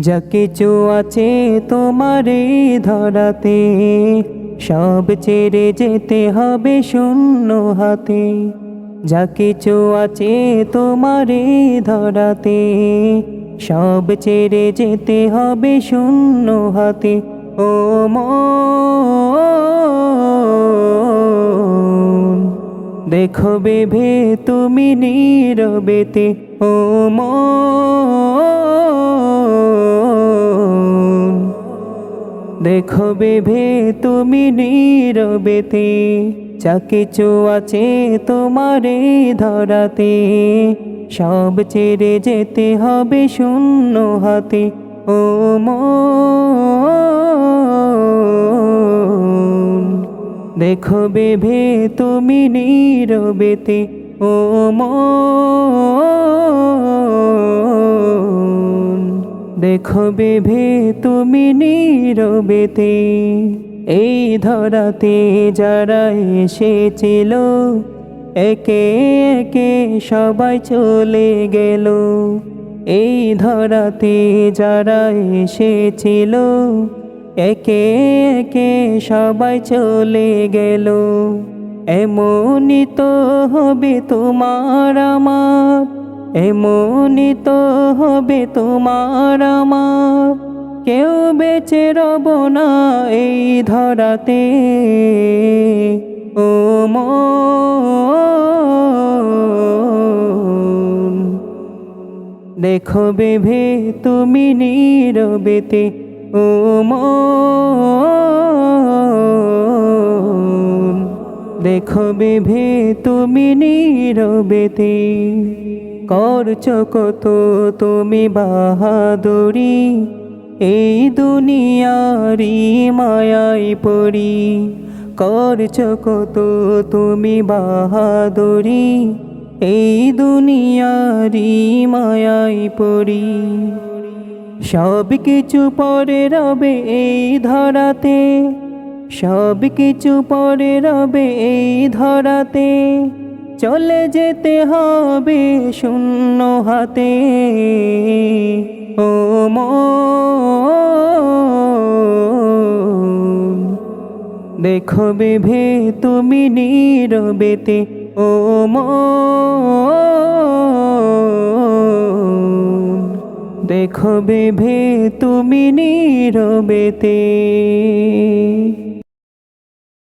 যা কিছু আছে তোমার এই ধরাতে, সব ছেড়ে যেতে হবে শূন্য হাতে। যা কিছু আছে তোমার এই ধরাতে, সব ছেড়ে যেতে হবে শূন্য হাতে। ও দেখো বেভে তুমি নীরবেতে। ও মন দেখো বেভে তুমি নীরবেতে কিছু আছে তোমার ধরাতে, সব ছেড়ে যেতে হবে শূন্য হাতে, ও দেখো বেভে তুমি নীরবেতে ও মন। দেখো বেভে তুমি নীরবেতে এই ধরাতে যারা এসেছিল, একে একে সবাই চলে গেল। এই ধরাতে যারা এসেছিল, একে একে সবাই চলে গেল। এমনই তো হবে তোমার আমার এমনই তো হবে তোমার আমার। কেউ বেঁচে রব না এই ধরাতে। ও দেখো বেভে তুমি নীরবেতে। ও দেখো বেভে তুমি নীরবেতে। করছ কত তুমি বাহাদুরি? এই দুনিয়ারি মায়াই পড়ি। করছ কত তুমি বাহাদুরি? এই দুনিয়ারি মায়াই পড়ি। সব কিছু পরে রবে এই ধরাতে। সব কিছু পরে রবে এই ধরাতে। চলে যেতে হবে শূন্য হাতে। ও মন দেখো বেভে তুমি নীরবেতে, ও মন দেখো বেভে তুমি নীরবেতে।